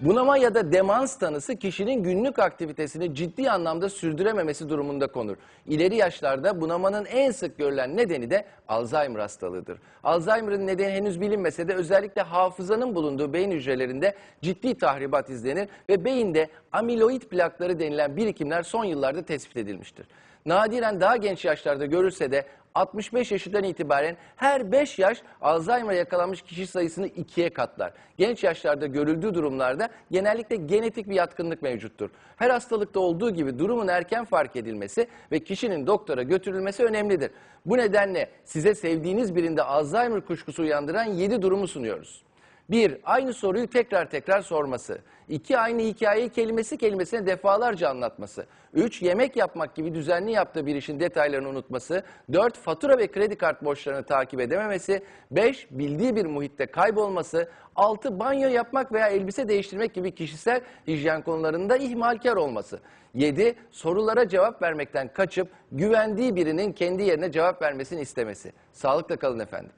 Bunama ya da demans tanısı kişinin günlük aktivitesini ciddi anlamda sürdürememesi durumunda konur. İleri yaşlarda bunamanın en sık görülen nedeni de Alzheimer hastalığıdır. Alzheimer'ın nedeni henüz bilinmese de özellikle hafızanın bulunduğu beyin hücrelerinde ciddi tahribat izlenir ve beyinde amiloid plakları denilen birikimler son yıllarda tespit edilmiştir. Nadiren daha genç yaşlarda görülse de 65 yaşından itibaren her 5 yaş Alzheimer'a yakalanmış kişi sayısını ikiye katlar. Genç yaşlarda görüldüğü durumlarda genellikle genetik bir yatkınlık mevcuttur. Her hastalıkta olduğu gibi durumun erken fark edilmesi ve kişinin doktora götürülmesi önemlidir. Bu nedenle size sevdiğiniz birinde Alzheimer kuşkusu uyandıran 7 durumu sunuyoruz. 1. Aynı soruyu tekrar tekrar sorması. 2. Aynı hikayeyi kelimesi kelimesine defalarca anlatması. 3. Yemek yapmak gibi düzenli yaptığı bir işin detaylarını unutması. 4. Fatura ve kredi kart borçlarını takip edememesi. 5. Bildiği bir muhitte kaybolması. 6. Banyo yapmak veya elbise değiştirmek gibi kişisel hijyen konularında ihmalkar olması. 7. Sorulara cevap vermekten kaçıp güvendiği birinin kendi yerine cevap vermesini istemesi. Sağlıkla kalın efendim.